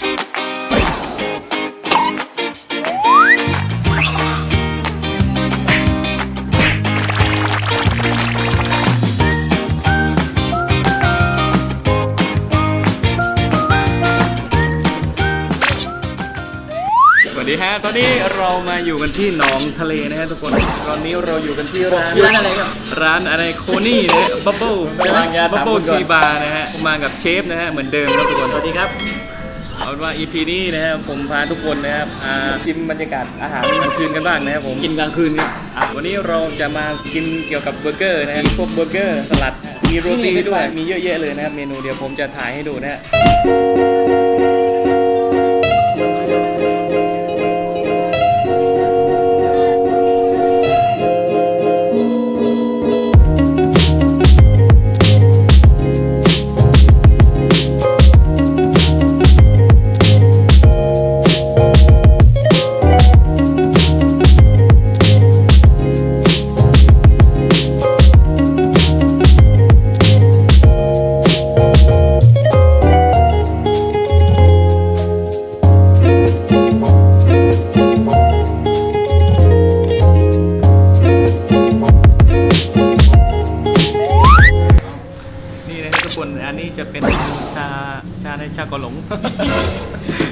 สวัสดีฮะ ตอนนี้เรามาอยู่กันที่หนองทะเลนะฮะทุกคน ตอนนี้เราอยู่กันที่ร้าน ร้านอะไรครับ ร้านอะไรโคนี่นะบับเบิ้ลวางยาบับถามเบิ้ลคุณก่อนทีบาร์นะฮะ มากับเชฟนะฮะ เหมือนเดิมครับทุกคน สวัสดีครับ เอาเป็นว่า EP นี้นะครับผมพาทุกคนนะครับอ่าชิมบรรยากาศอาหารกลางคืนกันบ้างนะครับผมกินกลางคืนครับอะวันนี้เราจะมากินเกี่ยวกับเบอร์เกอร์นะฮะพวกเบอร์เกอร์สลัดมีโรตีด้วยมีเยอะแยะเลยนะครับเมนูเดี๋ยวผมจะถ่ายให้ดูนะฮะ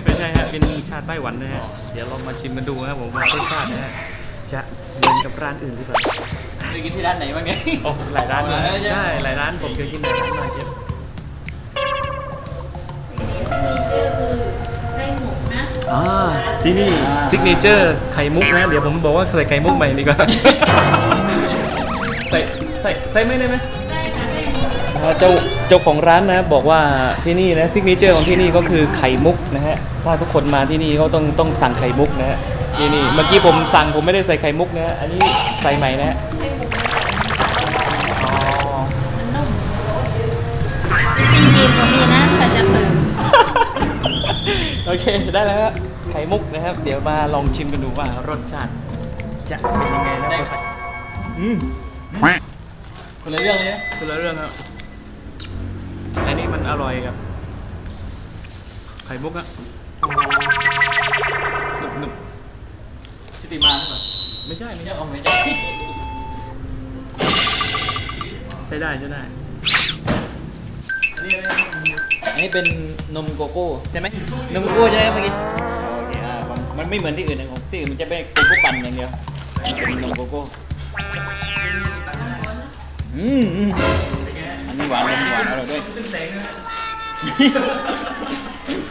ไม่ใช่ฮะเป็นชาไต้หวันนะฮะ เดี๋ยวลองมาชิมกันดูนะครับผมว่ารสชาตินะฮะจะเหมือนกับร้านอื่นหรือเปล่าไปกินที่ร้านไหนบ้างเนี่ยโอ้หลายร้านเลยหลายร้านใช่ไหมใช่หลายร้านผมเคยกินหลายร้านมากเยอะอ่าที่นี่ซิกเนเจอร์ไข่มุกนะ เดี๋ยวผมบอกว่าใส่ไข่มุกใหม่ดีกว่าใส่ใส่ใส่ไม่ได้ไหมอ่าเจ้า เจ้าของร้านนะบอกว่าที่นี่นะซิกเนเจอร์ของที่นี่ก็คือไข่มุกนะฮะถ้าทุกคนมาที่นี่ก็ต้องต้องสั่งไข่มุกนะฮะที่นี่เมื่อกี้ผมสั่งผมไม่ได้ใส่ไข่มุกนะฮะอันนี้ใส่ใหม่นะฮะอ๋อจริงๆผมมีนะแต่จะเติมโอเคได้แล้วครับไข่มุกนะครับ เดี๋ยวมาลองชิมกันดูว่ารสชาติจะเป็นยังไงนะได้ครับอืมคนละเรื่องเลยนะคือละเรื่องครับ อันนี้มันอร่อยครับ ไข่มุกอะหนึบหนึบชุติมาหรือเปล่าไม่ใช่ไม่เดี๋ใช่ยวเอาไม่ใช่ใช้ได้ใช้ได้อันนี้เป็นนมโกโก้ใช่ไหมนมโกโก้ใช่ไหมเมื่อกี้โอเคอ่าของมันไม่เหมือนที่อื่นนะของที่อื่นมันจะเป็นโกโก้ปั่นอย่างเดียวเป็นนมโกโก้อืมอืม อันนี้หวานอันนี้หวานอร่อยด้วยขึ้นแสงนะ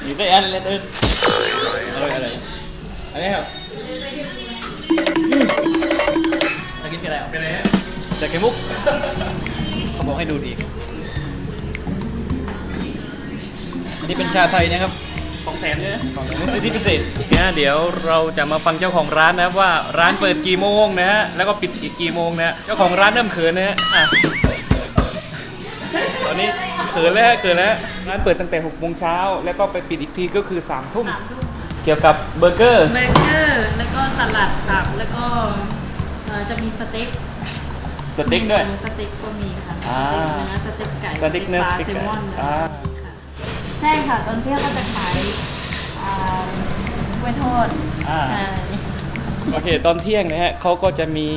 อยู่ได้อันเลยเดินอร่อยอร่อยอันนี้ครับอืมจะกินกันอะไรอะเป็นไงฮะจากไข่มุกเขาบอกให้ดูดีอันนี้เป็นชาไทยนะครับของแถมด้วยนะของนี่สิทธิพิเศษเนี่ยเดี๋ยวเราจะมาฟังเจ้าของร้านนะครับว่าร้านเปิดกี่โมงนะฮะแล้วก็ปิดอีกกี่โมงนะฮะเจ้าของร้านเริ่มเขินนะฮะอะ ตอนนี้เขินแล้วฮะเขินแล้วร้านเปิดตั้งแต่6โมงเช้าแล้วก็ไปปิดอีกทีก็คือ3ทุ่ม เกี่ยวกับเบอร์เกอร์ เบอร์เกอร์ แล้วก็สลัดผักแล้วก็เอ่อจะมีสเต็กสเต็กด้วยสเต็กก็มีค่ะ อ่าสเต็กเนื้อสเต็กไก่ สเต็กเนื้อปสลาเต็กแซลไก่มอนอ่า ค่ะใช่ค่ะ ตอนเที่ยงก็จะขายอ่ากล้วยทอดอ่า ใช่ โอเค ตอนเที่ยงนะฮะเขาก็จะมี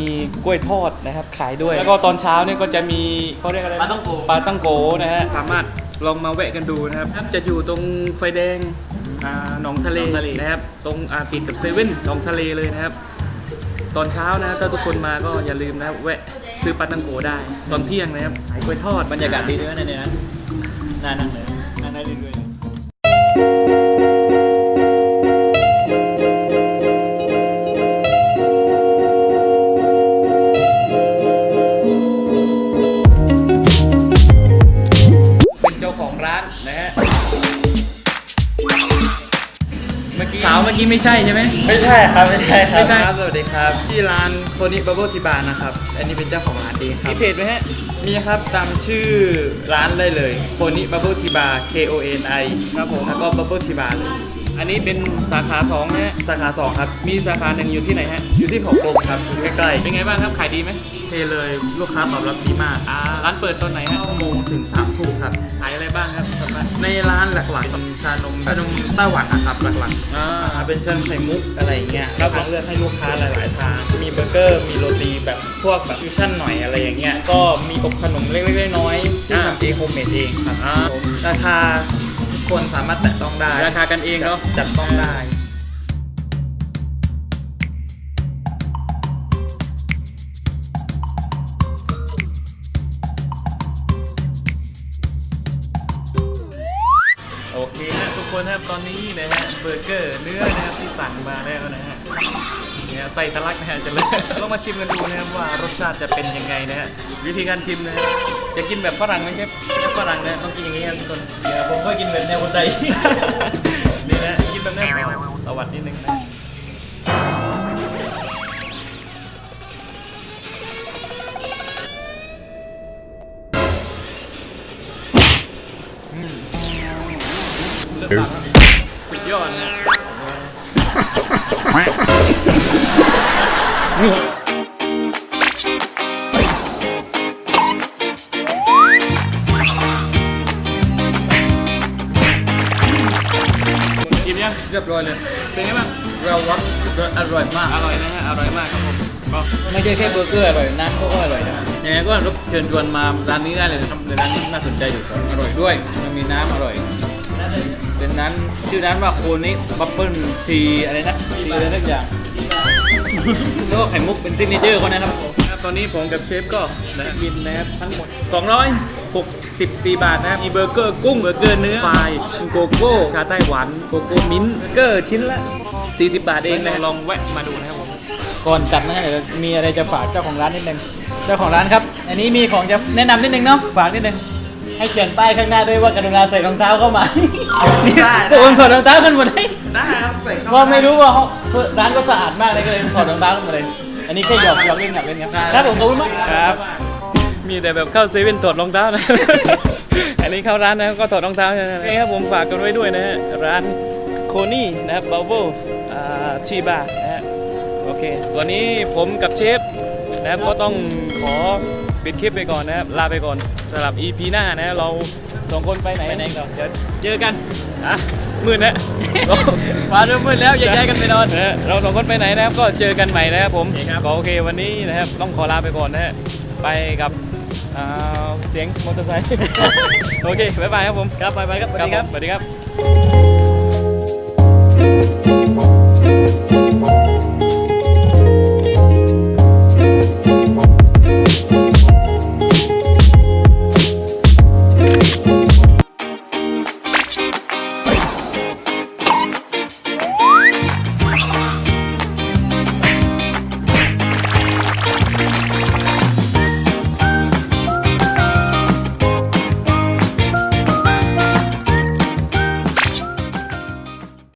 กล้วยทอดนะครับ ขายด้วย แล้วก็ตอนเช้าเนี่ยก็จะมีเขาเรียกอะไรนะปลาต้องโก ปลาตั้งโกนะฮะสามารถลองมาแวะกันดูนะครับ จะอยู่ตรงไฟแดงอ่าหนองทะเลหนองทะเลนะครับ ตรงอ่าติดกับเซเว่นหนองทะเลเลยนะครับ ตอนเช้านะถ้าทุกคนมาก็อย่าลืมนะครับแวะซื้อปลาตั้งโกได้ ตอนเที่ยงนะครับขายกล้วยทอดบรรยากาศดีด้วยนะเนี่ยนะน่านั่งเลยน่านั่งดีด้วยเาวเมื่อกี้ไม่ใช่ใช่ไหม ไม่ใช่ครับไม่ใช่ครับไม่ใช่ ครับสวัสดีครับที่ร้านโคนิบับเบิลทีบาร์นะครับ อันนี้เป็นเจ้าของร้านเองครัมีบเพจไหมฮะ มีครับตามชื่อร้านได้เลยโคนิบับเบิลทีบาร์ K O N I ครับผม แล้วก็บับเบิลทีบาร์เลยอันนี้เป็นสาขาสองนะฮะ สาขาสองครับ มีสาขาหนึ่งอยู่ที่ไหนฮะ อยู่ที่เขากลมครับอยู่ใกล้เป็นไงบ้างครับ ขายดีไหมๆเทเลยลูกค้าตอบรับดีมากอ่าร้านเปิดตอนไหนฮะ 9โมงถึง3ทุ่มครับ ครับสำหรับในร้านหลักๆเป็นชานมชานมไต้หวันนะครับหลักๆอ่าอ่าเป็นเชิญไข่มุกอะไรอย่างเงี้ยครับผมทางเลือกให้ลูกค้าหลายๆทางมีเบอร์เกอร์ มีโรตีแบบพวกแบบฟิวชั่นหน่อยอะไรอย่างเงี้ยก็มีอบขนมเล็กๆน้อยๆที่ทำเองโฮมเมดเองครับอ่าผมราคาทุกคนสามารถแตะต้องได้ราคากันเองเนาะจับต้องได้ อเคฮะทุกคนครับตอนนี้นะฮะเบอร์เกอร์เนื้อนะครับที่สั่งมาแล้วนะฮะเนี่ยใส่ทะลักนะฮะจะเลยลองมาชิมกันดูนะครับว่ารสชาติจะเป็นยังไงนะฮะวิธีการชิมนะฮะจะกินแบบฝรั่งไหมเชฟฝรั่งนะต้องกินอย่างนี้ครับทุกคนเดี๋ยวผมก็กินแบบแนวคนไทยนี่นะกินแบบนี้สวัสดีนิดนึงนะอืม สุดยอดนะกินยังเรียบร้อยเลย เป็นไงบ้างเราวัดอร่อยมากอร่อยนะฮะอร่อยมากครับผมก็ไม่ใช่แค่เบอร์เกอร์อร่อยน้ำก็อร่อยนะยังไงก็รบเชิญชวนมาร้านนี้ได้เลยนะครับในร้านนี้น่าสนใจอยู่ครับอร่อยด้วยมันมีน้ำอร่อย เป็นร้านชื่อร้านว่าโคนิบับเบิ้ลทีอะไรนะทีอะไรสักอย่างแล้วก็ไข่มุกเป็นซิกเนเจอร์เขานะครับครับตอนนี้ผมกับเชฟก็นะกินนะครับทั้งหมด 264 บาทนะครับมีเบอร์เกอร์กุ้งเบอร์เกอร์เนื้อปลายโกโก้ชาไต้หวันโกโก้มิ้นท์เบอร์เกอร์ชิ้นละ 40 บาทเองนะลองแวะมาดูนะครับผมก่อนกลับนะเดี๋ยวมีอะไรจะฝากเจ้าของร้านนิดนึงเจ้าของร้านครับ อันนี้มีของจะแนะนำนิดนึงเนาะฝากนิดนึง ให้เขียนป้ายข้างหน้าด้วยว่ากรุณาใส่รองเท้าเข้ามาได้ทุกคนถอดรองเท้ากันหมดเลยได้ครับใส่เข้าว่าไม่รู้ว่าเขาร้านก็สะอาดมากเลยก็เลยถอดรองเท้ากันหมดเลย อันนี้แค่หยอกหยอกเล่นหยอกเล่นครับครับผมขอบคุณมากครับ มีแต่แบบเข้าเซเว่นถอดรองเท้านะ อันนี้เข้าร้านนะครับก็ถอดรองเท้าใช่ไหมครับผมฝากกันไว้ด้วยนะฮะร้านโคนี่นะครับบับเบิลทีบาร์นะฮะโอเค ตัวนี้ผมกับเชฟนะครับก็ต้องขอ ปิดคลิปไปก่อนนะครับลาไปก่อนสำหรับ EP หน้านะเราสองคนไปไหนไปไหนก่อนเดี๋ยวเจอกันอะมืดนะฟ้าเริ่มมืดแล้วแยกย้ายกันไปนอนะเราสองคนไปไหนนะครับก็เจอกันใหม่นะครับผมโอเคครับก็โอเควันนี้นะครับต้องขอลาไปก่อนนะฮะไปกับอ่าเสียงมอเตอร์ไซค์โอเคบ๊ายบายครับผมครับไปไปครับสวัสดีครับผมสวัสดีครับ